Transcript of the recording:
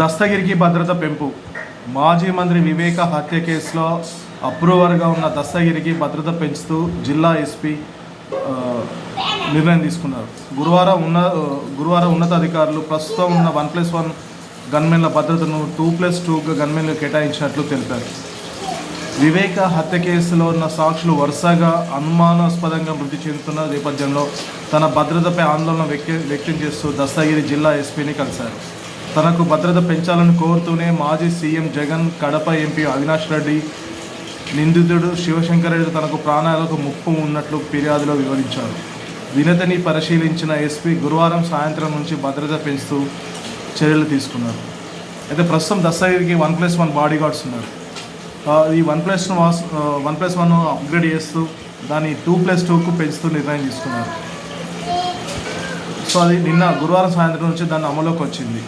దస్తగిరికి భద్రత పెంపు. మాజీ మంత్రి వివేక హత్య కేసులో అప్రూవర్గా ఉన్న దస్తగిరికి భద్రత పెంచుతూ జిల్లా ఎస్పీ నిర్ణయం తీసుకున్నారు. గురువారం ఉన్న గురువారం ఉన్నతాధికారులు ప్రస్తుతం ఉన్న వన్ ప్లస్ వన్ గన్మెన్ల భద్రతను టూ ప్లస్ టూ గన్మెన్లు కేటాయించినట్లు తెలిపారు. వివేక హత్య కేసులో ఉన్న సాక్షులు వరుసగా అనుమానాస్పదంగా మృతి చెందుతున్న నేపథ్యంలో తన భద్రతపై ఆందోళన వ్యక్తి వ్యక్తం చేస్తూ దస్తగిరి జిల్లా ఎస్పీని కలిశారు. తనకు భద్రత పెంచాలని కోరుతూనే మాజీ సీఎం జగన్ కడప ఎంపీ అవినాష్ రెడ్డి నిందితుడు శివశంకర్ రెడ్డి తనకు ప్రాణాలకు ముప్పు ఉన్నట్లు ఫిర్యాదులో వివరించారు. వినతిని పరిశీలించిన ఎస్పీ గురువారం సాయంత్రం నుంచి భద్రత పెంచుతూ చర్యలు తీసుకున్నారు. అయితే ప్రస్తుతం దస్తగిరికి one plus one bodyguards ఉన్నారు ఈ one plus one plus one upgrade చేస్తూ దాన్ని టూ ప్లస్ టూకు పెంచుతూ నిర్ణయం తీసుకున్నారు. సో అది నిన్న గురువారం సాయంత్రం నుంచి దాన్ని అమలులోకి వచ్చింది.